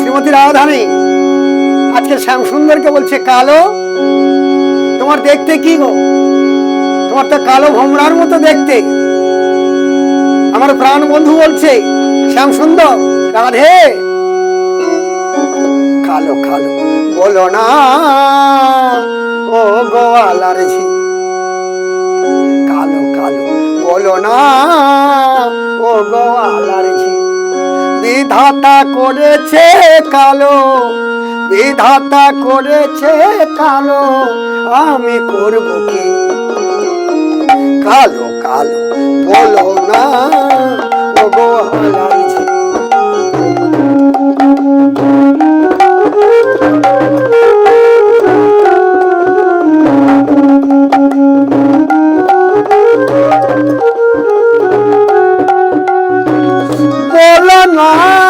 শ্রীমতী রাধারানী, আজকে শ্যাম সুন্দরকে বলছে, কালো, তোমার দেখতে কি গো? তোমার তো কালো ভোমরার মতো দেখতে। আমার প্রাণ বন্ধু বলছে শ্যাম সুন্দর রাধে কালো কালো, বলো না। ও গোয়ালার ঝি কালো কালো, বলো না। ও গোয়ালার ঝি বিধাতা করেছে কালো, বিধাতা করেছে কালো, আমি করব কি? কালো কালো, বলো না। বলো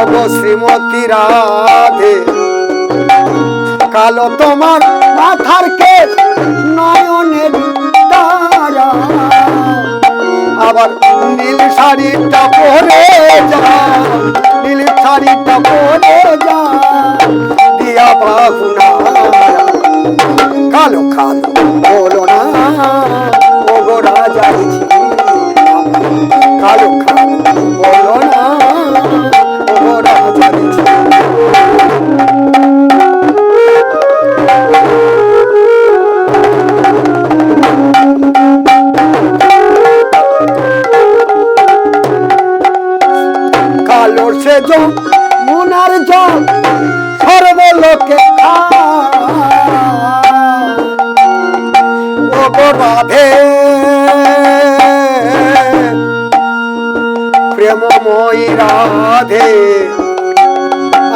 ভব শ্রীমতী রাধে। কালো তোমার মাথার কে নয়নের তারা। আবার নীল শাড়িটা পরে যা সে জল মুনার জল সর্বলোকে রাধে প্রেমময়ী রাধে।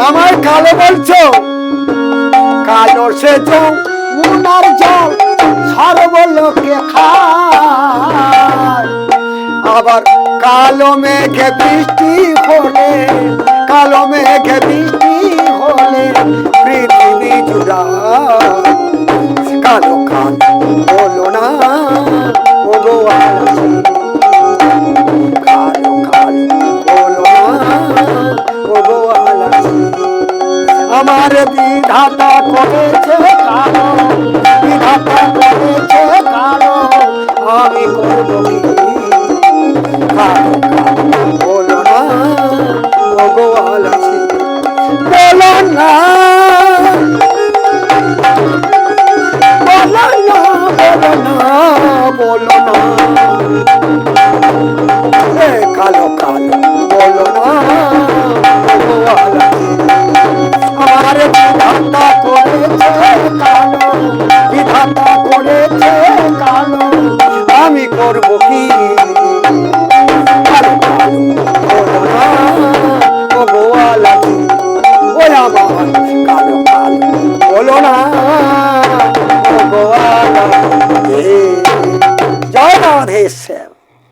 আমার কালো বলছো? কালো সে জল মুনার জল সর্বলোকে খায়। আবার কালো মেঘে বৃষ্টি হলে, কালো মেঘে বৃষ্টি হলে, পৃথিবী জুড়া। কালো কালো বলো না আমার বিধাতা করেছে বলো না বলো না বলো না। বলো না Đúng?